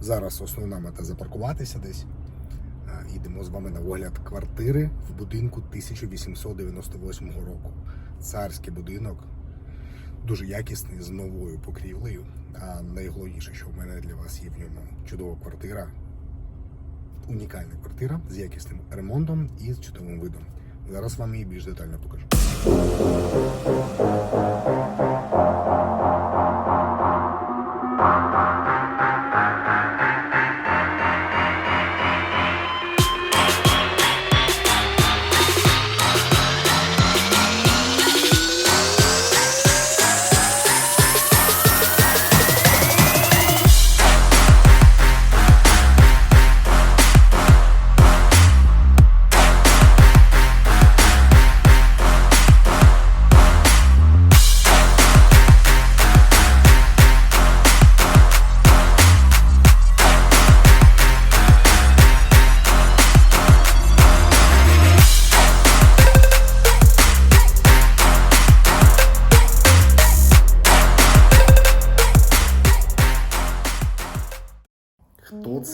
Зараз основна мета запаркуватися десь. Е, Йдемо з вами на огляд квартири в будинку 1898 року. Царський будинок, дуже якісний, з новою покрівлею. А найголовніше, що в мене для вас є в ньому чудова квартира, унікальна квартира з якісним ремонтом і з чудовим видом. Зараз вам її більш детально покажу.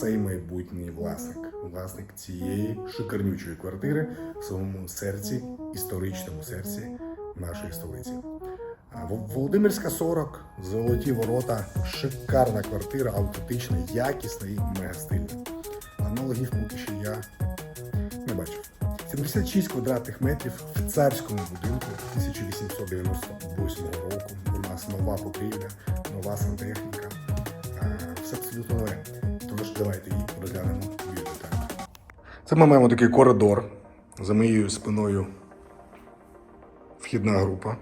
Цей майбутній власник? Власник цієї шикарнючої квартири в самому серці, історичному серці нашої столиці. Володимирська 40, золоті ворота, шикарна квартира, автентична, якісна і мега стильна. Аналогів поки що я не бачив. 76 квадратних метрів в царському будинку 1898 року. У нас нова покрівля, нова сантехніка. Все абсолютно нове. Це ми маємо такий коридор. За моєю спиною вхідна група.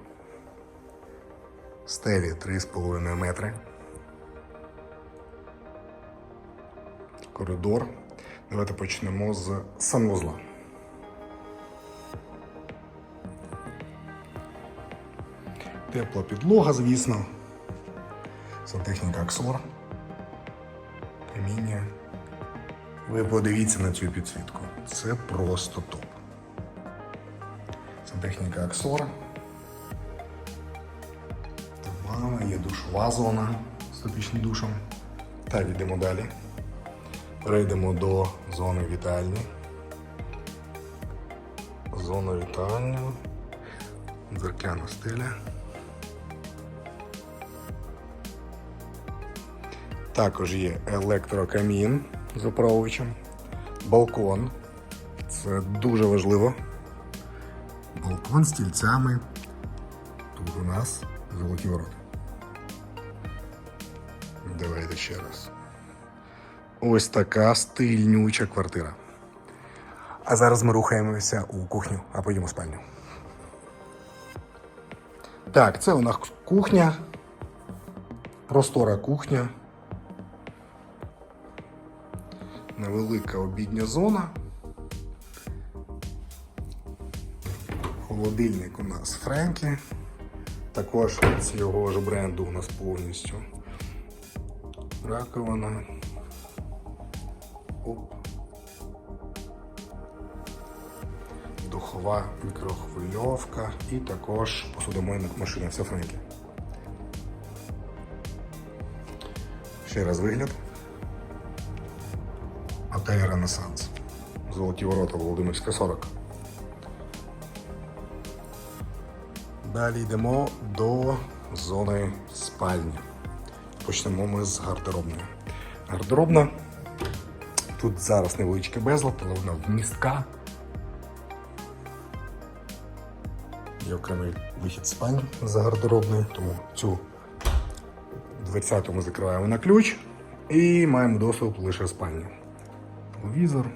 Стелі 3,5 метри. Коридор. Давайте почнемо з санвузла. Тепла підлога, звісно. Сантехніка Аксор. Каміння. Ви подивіться на цю підсвітку. Це просто топ. Сантехніка Аксор. Ванна, є душова зона з топічним душем. Так, йдемо далі. Перейдемо до зони вітальні. Зона вітальня. Дзеркляна стиля. Також є електрокамін з оправовичем, балкон. Це дуже важливо. Балкон з стільцями. Тут у нас золоті ворота. Давайте ще раз. Ось така стильнюча квартира. А зараз ми рухаємося у кухню, а потім у спальню. Так, це у нас кухня. Простора кухня. Невелика обідня зона. Холодильник у нас Френкі. Також з його ж бренду у нас повністю. Раковина. Оп. Духова мікрохвильовка і також посудомийна машина. Все Френкі. Ще раз вигляд. Отель Ренесанс. Золоті ворота Володимирська 40. Далі йдемо до зони спальні. Почнемо ми з гардеробної. Гардеробна. Тут зараз невеличкий безлад, але вона вмістка. Є окремий вихід спальні за гардеробною, тому цю 20 ми закриваємо на ключ і маємо доступ лише спальню телевізор.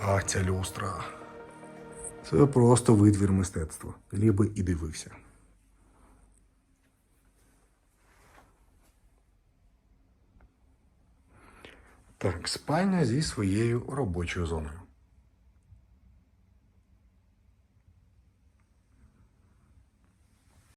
А ця люстра. Це просто витвір мистецтва. Ліби і дивився. Так, спальня зі своєю робочою зоною.